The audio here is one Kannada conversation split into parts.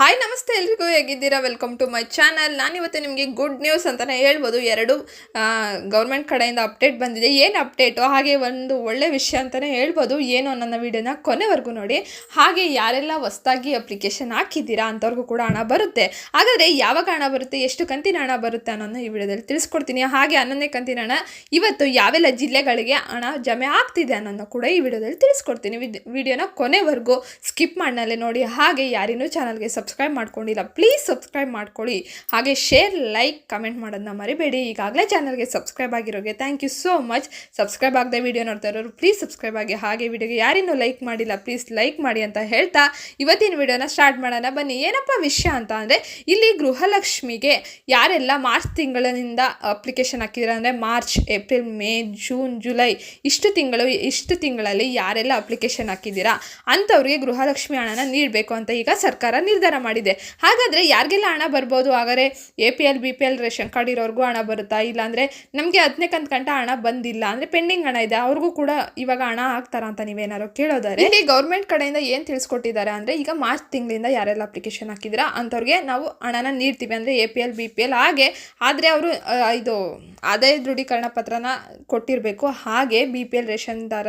ಹಾಯ್ ನಮಸ್ತೆ ಎಲ್ರಿಗೂ ಹೇಗಿದ್ದೀರಾ? ವೆಲ್ಕಮ್ ಟು ಮೈ ಚಾನಲ್ ನಾನಿವತ್ತು ನಿಮಗೆ ಗುಡ್ ನ್ಯೂಸ್ ಅಂತಲೇ ಹೇಳ್ಬೋದು. ಎರಡು ಗೌರ್ಮೆಂಟ್ ಕಡೆಯಿಂದ ಅಪ್ಡೇಟ್ ಬಂದಿದೆ. ಏನು ಅಪ್ಡೇಟು ಹಾಗೆ ಒಂದು ಒಳ್ಳೆ ವಿಷಯ ಅಂತಲೇ ಹೇಳ್ಬೋದು. ಏನು ನನ್ನ ವಿಡಿಯೋನ ಕೊನೆವರೆಗೂ ನೋಡಿ. ಹಾಗೆ ಯಾರೆಲ್ಲ ಹೊಸ್ದಾಗಿ ಅಪ್ಲಿಕೇಶನ್ ಹಾಕಿದ್ದೀರಾ ಅಂಥವ್ರಿಗೂ ಕೂಡ ಹಣ ಬರುತ್ತೆ. ಹಾಗಾದರೆ ಯಾವಾಗ ಹಣ ಬರುತ್ತೆ? ಎಷ್ಟು ಕಂತಿನ ಹಣ ಬರುತ್ತೆ ಅನ್ನೋದನ್ನ ಈ ವಿಡಿಯೋದಲ್ಲಿ ತಿಳಿಸ್ಕೊಡ್ತೀನಿ. ಹಾಗೆ ಹನ್ನೊಂದನೇ ಕಂತಿನ ಹಣ ಇವತ್ತು ಯಾವೆಲ್ಲ ಜಿಲ್ಲೆಗಳಿಗೆ ಹಣ ಜಮೆ ಆಗ್ತಿದೆ ಅನ್ನೋದನ್ನ ಕೂಡ ಈ ವಿಡಿಯೋದಲ್ಲಿ ತಿಳಿಸ್ಕೊಡ್ತೀನಿ. ವಿಡಿಯೋನ ಕೊನೆವರೆಗೂ ಸ್ಕಿಪ್ ಮಾಡಿನಲ್ಲೇ ನೋಡಿ. ಹಾಗೆ ಯಾರಿನೂ ಚಾನಲ್ಗೆ ಸಬ್ಸ್ಕ್ರೈಬ್ ಮಾಡ್ಕೊಂಡಿಲ್ಲ ಪ್ಲೀಸ್ ಸಬ್ಸ್ಕ್ರೈಬ್ ಮಾಡ್ಕೊಳ್ಳಿ. ಹಾಗೆ ಶೇರ್ ಲೈಕ್ ಕಮೆಂಟ್ ಮಾಡೋದನ್ನ ಮರಿಬೇಡಿ. ಈಗಾಗಲೇ ಚಾನಲ್ಗೆ subscribe ಆಗಿರೋಗೆ thank you so much subscribe ಆಗದೆ ವಿಡಿಯೋ ನೋಡ್ತಾ ಇರೋರು ಪ್ಲೀಸ್ ಸಬ್ಸ್ಕ್ರೈಬ್ ಆಗಿ, ಹಾಗೆ ವಿಡಿಯೋಗೆ ಯಾರಿನ್ನೂ ಲೈಕ್ ಮಾಡಿಲ್ಲ ಪ್ಲೀಸ್ ಲೈಕ್ ಮಾಡಿ ಅಂತ ಹೇಳ್ತಾ ಇವತ್ತಿನ ವಿಡಿಯೋನ ಸ್ಟಾರ್ಟ್ ಮಾಡೋಣ. ಬನ್ನಿ, ಏನಪ್ಪ ವಿಷಯ ಅಂತ ಅಂದರೆ, ಇಲ್ಲಿ ಗೃಹಲಕ್ಷ್ಮಿಗೆ ಯಾರೆಲ್ಲ ಮಾರ್ಚ್ ತಿಂಗಳಿನಿಂದ ಅಪ್ಲಿಕೇಶನ್ ಹಾಕಿದ್ರೆ ಅಂದರೆ, March, April, May, June, July, ಇಷ್ಟು ತಿಂಗಳು, ಇಷ್ಟು ತಿಂಗಳಲ್ಲಿ ಯಾರೆಲ್ಲ ಅಪ್ಲಿಕೇಶನ್ ಹಾಕಿದ್ದೀರಾ, ಅಂಥವ್ರಿಗೆ ಗೃಹಲಕ್ಷ್ಮಿ ಹಣನ ನೀಡಬೇಕು ಅಂತ ಈಗ ಸರ್ಕಾರ ನಿರ್ಧಾರ ಮಾಡಿದೆ. ಹಾಗಾದರೆ ಯಾರಿಗೆಲ್ಲ ಹಣ ಬರ್ಬೋದು? ಹಾಗಾದರೆ A P L B P L ration card ಇರೋರಿಗೂ ಹಣ ಬರುತ್ತಾ? ಇಲ್ಲಾಂದರೆ ನಮಗೆ ಹತ್ತನೇ ಕಂತ ಹಣ ಬಂದಿಲ್ಲ. ಅಂದರೆ ಪೆಂಡಿಂಗ್ ಹಣ ಇದೆ. ಅವ್ರಿಗೂ ಕೂಡ ಇವಾಗ ಹಣ ಹಾಕ್ತಾರ ಅಂತ ನೀವೇನಾದ್ರು ಕೇಳೋದಾರೆ ಇಲ್ಲಿ ಗೌರ್ಮೆಂಟ್ ಕಡೆಯಿಂದ ಏನು ತಿಳಿಸ್ಕೊಟ್ಟಿದ್ದಾರೆ ಅಂದರೆ ಈಗ ಮಾರ್ಚ್ ತಿಂಗಳಿಂದ ಯಾರೆಲ್ಲ ಅಪ್ಲಿಕೇಶನ್ ಹಾಕಿದ್ರ ಅಂಥವ್ರಿಗೆ ನಾವು ಹಣನ ನೀಡ್ತೀವಿ. ಅಂದರೆ A P L B P L ಹಾಗೆ, ಆದರೆ ಅವರು ಇದು ಆದಾಯ ದೃಢೀಕರಣ ಪತ್ರನ ಕೊಟ್ಟಿರಬೇಕು. ಹಾಗೆ ಬಿ ಪಿ ಎಲ್ ರೇಷನ್ ದಾರ,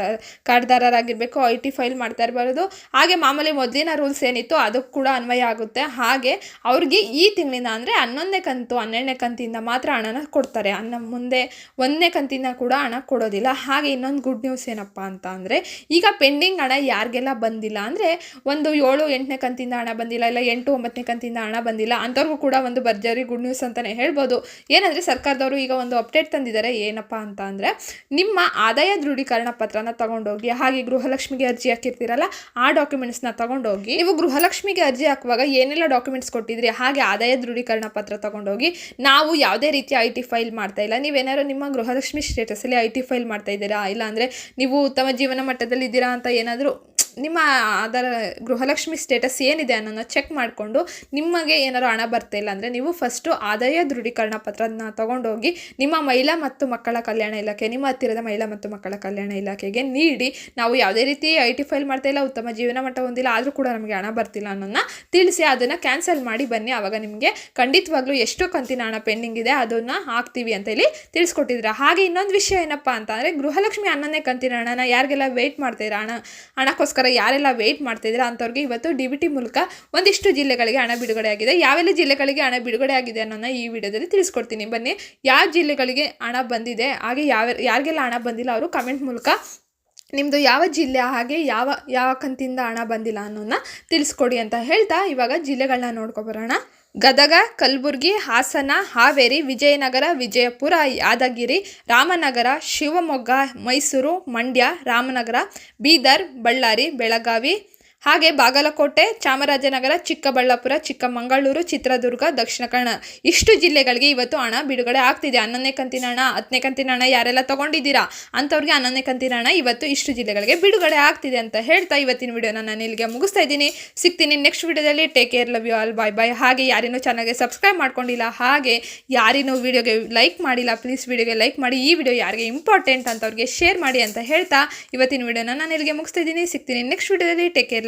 ಕಾರ್ಡ್ದಾರರಾಗಿರಬೇಕು. ಐ ಟಿ ಫೈಲ್ ಮಾಡ್ತಾ ಇರಬಾರ್ದು. ಹಾಗೆ ಮಾಮೂಲಿ ಮೊದಲಿನ ರೂಲ್ಸ್ ಏನಿತ್ತು, ಅದಕ್ಕೆ ಕೂಡ ಅನ್ವಯ ಆಗುತ್ತೆ. ಹಾಗೆ ಅವ್ರಿಗೆ ಈ ತಿಂಗಳಿಂದ ಅಂದರೆ ಹನ್ನೊಂದನೇ ಕಂತು, ಹನ್ನೆರಡನೇ ಕಂತಿಂದ ಮಾತ್ರ ಹಣನ ಕೊಡ್ತಾರೆ. ಅನ್ನ ಮುಂದೆ ಒಂದನೇ ಕಂತಿಂದ ಕೂಡ ಹಣ ಕೊಡೋದಿಲ್ಲ. ಹಾಗೆ ಇನ್ನೊಂದು ಗುಡ್ ನ್ಯೂಸ್ ಏನಪ್ಪ ಅಂತ ಅಂದರೆ, ಈಗ ಪೆಂಡಿಂಗ್ ಹಣ ಯಾರಿಗೆಲ್ಲ ಬಂದಿಲ್ಲ ಅಂದರೆ, ಒಂದು ಏಳು, ಎಂಟನೇ ಕಂತಿಂದ ಹಣ ಬಂದಿಲ್ಲ, ಇಲ್ಲ ಎಂಟು, ಒಂಬತ್ತನೇ ಕಂತಿಂದ ಹಣ ಬಂದಿಲ್ಲ, ಅಂಥವ್ರಿಗೂ ಕೂಡ ಒಂದು ಭರ್ಜರಿ ಗುಡ್ ನ್ಯೂಸ್ ಅಂತಲೇ ಹೇಳ್ಬೋದು. ಏನಂದರೆ ಸರ್ಕಾರದವರು ಈಗ ಒಂದು ಅಪ್ಡೇಟ್ ತಂದಿದ್ದಾರೆ. ಏನಪ್ಪ ಅಂತ ಅಂದರೆ, ನಿಮ್ಮ ಆದಾಯ ದೃಢೀಕರಣ ಪತ್ರನ ತಗೊಂಡೋಗಿ, ಹಾಗೆ ಗೃಹಲಕ್ಷ್ಮಿಗೆ ಅರ್ಜಿ ಹಾಕಿರ್ತೀರಲ್ಲ, ಆ ಡಾಕ್ಯುಮೆಂಟ್ಸ್ನ ತಗೊಂಡೋಗಿ, ನೀವು ಗೃಹಲಕ್ಷ್ಮಿಗೆ ಅರ್ಜಿ ಹಾಕುವಾಗ ಏನೆಲ್ಲ ಡಾಕ್ಯುಮೆಂಟ್ಸ್ ಕೊಟ್ಟಿದ್ರಿ, ಹಾಗೆ ಆದಾಯ ದೃಢೀಕರಣ ಪತ್ರ ತಗೊಂಡೋಗಿ ನಾವು ಯಾವುದೇ ರೀತಿ ಐ ಟಿ ಫೈಲ್ ಮಾಡ್ತಾ ಇಲ್ಲ. ನೀವೇನಾದ್ರು ನಿಮ್ಮ ಗೃಹಲಕ್ಷ್ಮಿ ಸ್ಟೇಟಸಲ್ಲಿ ಐ ಟಿ ಫೈಲ್ ಮಾಡ್ತಾ ಇದ್ದೀರಾ? ಇಲ್ಲಾಂದರೆ ನೀವು ಉತ್ತಮ ಜೀವನ ಮಟ್ಟದಲ್ಲಿ ಇದ್ದೀರಾ ಅಂತ ಏನಾದರೂ ನಿಮ್ಮ ಅದರ ಗೃಹಲಕ್ಷ್ಮಿ ಸ್ಟೇಟಸ್ ಏನಿದೆ ಅನ್ನೋದನ್ನ ಚೆಕ್ ಮಾಡಿಕೊಂಡು ನಿಮಗೆ ಏನಾದ್ರು ಹಣ ಬರ್ತಾ ಇಲ್ಲ ಅಂದರೆ ನೀವು ಫಸ್ಟು ಆದಾಯ ದೃಢೀಕರಣ ಪತ್ರನ ತಗೊಂಡೋಗಿ ನಿಮ್ಮ ಮಹಿಳಾ ಮತ್ತು ಮಕ್ಕಳ ಕಲ್ಯಾಣ ಇಲಾಖೆ, ನಿಮ್ಮ ಹತ್ತಿರದ ಮಹಿಳಾ ಮತ್ತು ಮಕ್ಕಳ ಕಲ್ಯಾಣ ಇಲಾಖೆಗೆ ನೀಡಿ ನಾವು ಯಾವುದೇ ರೀತಿ ಐ ಟಿ ಫೈಲ್ ಮಾಡ್ತಾ ಇಲ್ಲ, ಉತ್ತಮ ಜೀವನ ಮಟ್ಟ ಹೊಂದಿಲ್ಲ, ಆದರೂ ಕೂಡ ನಮಗೆ ಹಣ ಬರ್ತಿಲ್ಲ ಅನ್ನೋದನ್ನ ತಿಳಿಸಿ ಅದನ್ನು ಕ್ಯಾನ್ಸಲ್ ಮಾಡಿ ಬನ್ನಿ. ಆವಾಗ ನಿಮಗೆ ಖಂಡಿತವಾಗ್ಲೂ ಎಷ್ಟು ಕಂತಿನ ಹಣ ಪೆಂಡಿಂಗ್ ಇದೆ, ಅದನ್ನು ಹಾಕ್ತೀವಿ ಅಂತ ಹೇಳಿ ತಿಳಿಸ್ಕೊಟ್ಟಿದ್ರು. ಹಾಗೆ ಇನ್ನೊಂದು ವಿಷಯ ಏನಪ್ಪ ಅಂತಂದರೆ ಗೃಹಲಕ್ಷ್ಮಿ ಹನ್ನೊಂದನೇ ಕಂತಿನ ಹಣನ ಯಾರಿಗೆಲ್ಲ ವೆಯ್ಟ್ ಮಾಡ್ತೀರಾ ಹಣ, ಹಣಕ್ಕೋಸ್ಕರ ಯಾರೆಲ್ಲ ವೆಯ್ಟ್ ಮಾಡ್ತಿದ್ರೆ ಅಂಥವ್ರಿಗೆ ಇವತ್ತು ಡಿ ಬಿ ಟಿ ಮೂಲಕ ಒಂದಿಷ್ಟು ಜಿಲ್ಲೆಗಳಿಗೆ ಹಣ ಬಿಡುಗಡೆ ಆಗಿದೆ. ಯಾವೆಲ್ಲ ಜಿಲ್ಲೆಗಳಿಗೆ ಹಣ ಬಿಡುಗಡೆ ಆಗಿದೆ ಅನ್ನೋನ ಈ ವಿಡಿಯೋದಲ್ಲಿ ತಿಳಿಸ್ಕೊಡ್ತೀನಿ. ಬನ್ನಿ, ಯಾವ ಜಿಲ್ಲೆಗಳಿಗೆ ಹಣ ಬಂದಿದೆ, ಹಾಗೆ ಯಾವ, ಯಾರಿಗೆಲ್ಲ ಹಣ ಬಂದಿಲ್ಲ ಅವರು ಕಮೆಂಟ್ ಮೂಲಕ ನಿಮ್ಮದು ಯಾವ ಜಿಲ್ಲೆ, ಹಾಗೆ ಯಾವ ಯಾವ ಕಂತಿಂದ ಹಣ ಬಂದಿಲ್ಲ ಅನ್ನೋದನ್ನ ತಿಳಿಸ್ಕೊಡಿ ಅಂತ ಹೇಳ್ತಾ ಇವಾಗ ಜಿಲ್ಲೆಗಳನ್ನ ನೋಡ್ಕೊಬರೋಣ ಗದಗ, ಕಲಬುರ್ಗಿ, ಹಾಸನ, ಹಾವೇರಿ, ವಿಜಯನಗರ, ವಿಜಯಪುರ, ಯಾದಗಿರಿ, ರಾಮನಗರ, ಶಿವಮೊಗ್ಗ, ಮೈಸೂರು, ಮಂಡ್ಯ, ರಾಮನಗರ, ಬೀದರ್, ಬಳ್ಳಾರಿ, ಬೆಳಗಾವಿ ಹಾಗೆ ಬಾಗಲಕೋಟೆ, ಚಾಮರಾಜನಗರ, ಚಿಕ್ಕಬಳ್ಳಾಪುರ, ಚಿಕ್ಕಮಗಳೂರು, ಚಿತ್ರದುರ್ಗ, ದಕ್ಷಿಣ ಕನ್ನಡ. ಇಷ್ಟು ಜಿಲ್ಲೆಗಳಿಗೆ ಇವತ್ತು ಹಣ ಬಿಡುಗಡೆ ಆಗ್ತಿದೆ. ಹನ್ನೊಂದನೇ ಕಂತಿನ ಹಣ, ಹತ್ತನೇ ಕಂತಿನ ಹಣ ಯಾರೆಲ್ಲ ತೊಗೊಂಡಿದ್ದೀರಾ? ಅಂಥವ್ರಿಗೆ ಹನ್ನೊಂದನೇ ಕಂತಿನ ಹಣ ಇವತ್ತು ಇಷ್ಟು ಜಿಲ್ಲೆಗಳಿಗೆ ಬಿಡುಗಡೆ ಆಗ್ತಿದೆ ಅಂತ ಹೇಳ್ತಾ ಇವತ್ತಿನ ವಿಡಿಯೋನ ನಾನು ಇಲ್ಲಿಗೆ ಮುಗಿಸ್ತಾ ಇದ್ದೀನಿ. ಸಿಗ್ತೀನಿ ನೆಕ್ಸ್ಟ್ ವಿಡಿಯೋದಲ್ಲಿ. Take care love you all bye bye ಹಾಗೆ ಯಾರೇನೂ ಚಾನಲ್ಗೆ ಸಬ್ಸ್ಕ್ರೈಬ್ ಮಾಡ್ಕೊಂಡಿಲ್ಲ, ಹಾಗೆ ಯಾರೇನೂ ವಿಡಿಯೋಗೆ ಲೈಕ್ ಮಾಡಿಲ್ಲ ಪ್ಲೀಸ್ ವಿಡಿಯೋಗೆ ಲೈಕ್ ಮಾಡಿ. ಈ ವಿಡಿಯೋ ಯಾರಿಗೆ ಇಂಪಾರ್ಟೆಂಟ್ ಅಂತವ್ರಿಗೆ ಶೇರ್ ಮಾಡಿ ಅಂತ ಹೇಳ್ತಾ ಇವತ್ತಿನ ವಿಡಿಯೋನ ನಾನು ಇಲ್ಲಿಗೆ ಮುಗಿಸ್ತಾ ಇದ್ದೀನಿ. ಸಿಗ್ತೀನಿ ನೆಕ್ಸ್ಟ್ ವಿಡಿಯೋದಲ್ಲಿ. Take care